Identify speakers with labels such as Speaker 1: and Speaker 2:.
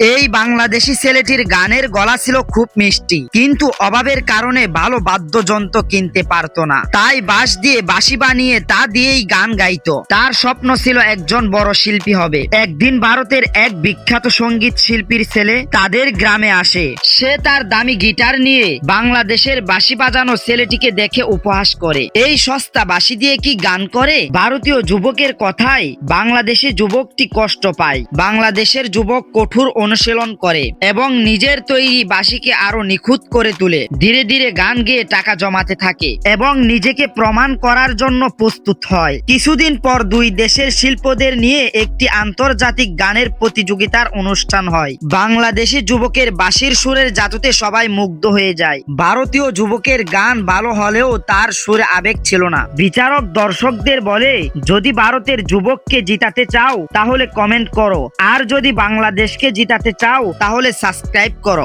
Speaker 1: এই বাংলাদেশি ছেলেটির গানের গলা ছিল খুব মিষ্টি, কিন্তু অভাবের কারণে ভালো বাদ্যযন্ত্র কিনতে পারতো না। তাই বাঁশ দিয়ে বাঁশি বানিয়ে তা দিয়েই গান গাইতো। তার স্বপ্ন ছিল একজন বড় শিল্পী হবে। একদিন ভারতের এক বিখ্যাত সংগীত শিল্পীর ছেলে তাদের গ্রামে আসে। সে তার দামি গিটার নিয়ে বাংলাদেশের বাঁশি বাজানো ছেলেটিকে দেখে উপহাস করে। এই সস্তা বাঁশি দিয়ে কি গান করে? ভারতীয় যুবকের কথায়, বাংলাদেশি যুবকটি কষ্ট পায়। বাংলাদেশের যুবক কঠোর অনুশীলন করে এবং নিজের তৈরি বাঁশিকে আরও নিখুঁত করে তুলে। ধীরে ধীরে গান গেয়ে টাকা জমাতে থাকে এবং নিজেকে প্রমাণ করার জন্য প্রস্তুত হয়। কিছুদিন পর দুই দেশের শিল্পদের নিয়ে একটি আন্তর্জাতিক গানের প্রতিযোগিতার অনুষ্ঠান হয়। বাংলাদেশি যুবকের বাঁশির সুরের জাদুতে সবাই মুগ্ধ হয়ে যায়। ভারতীয় যুবকের গান ভালো হলেও তার সুরে আবেগ ছিল না। বিচারক দর্শকদের বলে, যদি ভারতের যুবককে জিতাতে চাও, তাহলে কমেন্ট করো। আর যদি বাংলাদেশকে জিতাতে চাও তাহলে সাবস্ক্রাইব করো।